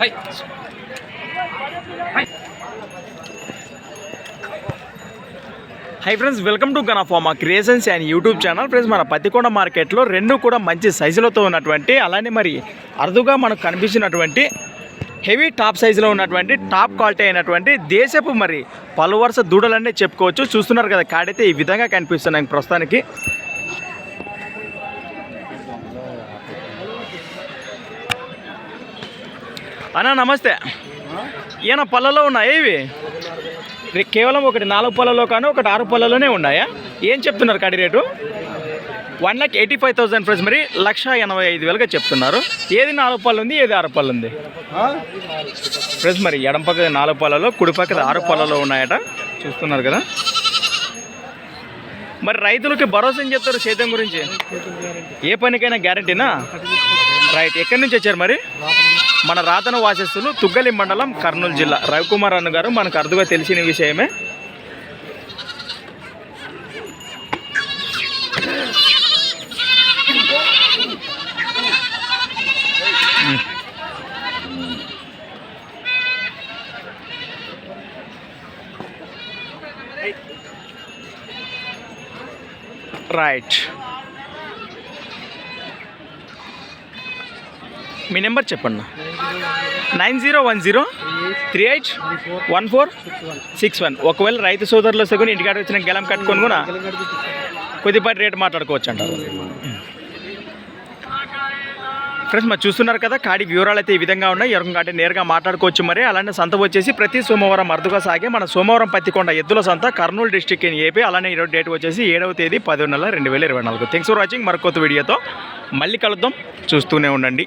High friends welcome to గనాఫామా creations and YouTube channel friends మన పత్తికొండ మార్కెట్లో రెండు కూడా మంచి సైజులతో ఉన్నటువంటి అలానే మరి అరుదుగా మనకు కనిపించినటువంటి హెవీ టాప్ సైజులో ఉన్నటువంటి టాప్ క్వాలిటీ అయినటువంటి దేశపు మరి పలు వరుస దూడలన్నీ చెప్పుకోవచ్చు. చూస్తున్నారు కదా కాడైతే ఈ విధంగా కనిపిస్తున్నాయి ప్రస్తుతానికి. అన్నా నమస్తే. ఈయన పళ్ళలో ఉన్నాయా ఇవి? కేవలం ఒకటి నాలుగు పళ్ళలో కానీ ఒకటి ఆరు పళ్ళలోనే ఉన్నాయా? ఏం చెప్తున్నారు కడి rate? One lakh eighty five thousand friends మరి లక్ష ఎనభై ఐదు వేలుగా చెప్తున్నారు. ఏది నాలుగు పళ్ళు ఉంది ఏది ఆరు పళ్ళు ఉంది? ఫ్రెండ్స్ మరి ఎడం పక్క నాలుగు పళ్ళలో కుడి పక్కన ఆరు పళ్ళలో ఉన్నాయట. చూస్తున్నారు కదా? మరి రైతులకి భరోసా ఏం చెప్తారు సేద్యం గురించి? ఏ పనికైనా గ్యారంటీనా రైట్ ఎక్కడి నుంచి వచ్చారు మరి? మన రాతన వాసిస్తులు తుగ్గలి మండలం కర్నూలు జిల్లా. రవికుమార్ అన్న గారు మనకు అరుదుగా తెలిసిన విషయమే. రైట్. మీ నెంబర్ చెప్పండి. Nine zero one zero three eight one four six one. ఒకవేళ రైతు సోదరులు వస్తే కూడా ఇంటికాడ వచ్చిన గెలం కట్టుకొని కూడా కొద్దిపాటి రేటు మాట్లాడుకోవచ్చు అంటారు. ఫ్రెండ్స్ మరి చూస్తున్నారు కదా కాడి వివరాలు అయితే ఈ విధంగా ఉన్నాయి. ఎవరికి నేరుగా మాట్లాడుకోవచ్చు మరి. అలానే సంత వచ్చేసి ప్రతి సోమవారం అరుదుగా సాగే మన సోమవారం పత్తికొండ ఎద్దుల సంత కర్నూలు డిస్టిక్ అని ఏపీ. అలానే ఈరోజు డేట్ వచ్చేసి ఏడవ తేదీ పదో నెల రెండు వేల ఇరవై నాలుగు. థ్యాంక్స్ ఫర్ వాచింగ్ మరొక వీడియోతో మళ్ళీ కలుద్దాం. చూస్తూనే ఉండండి.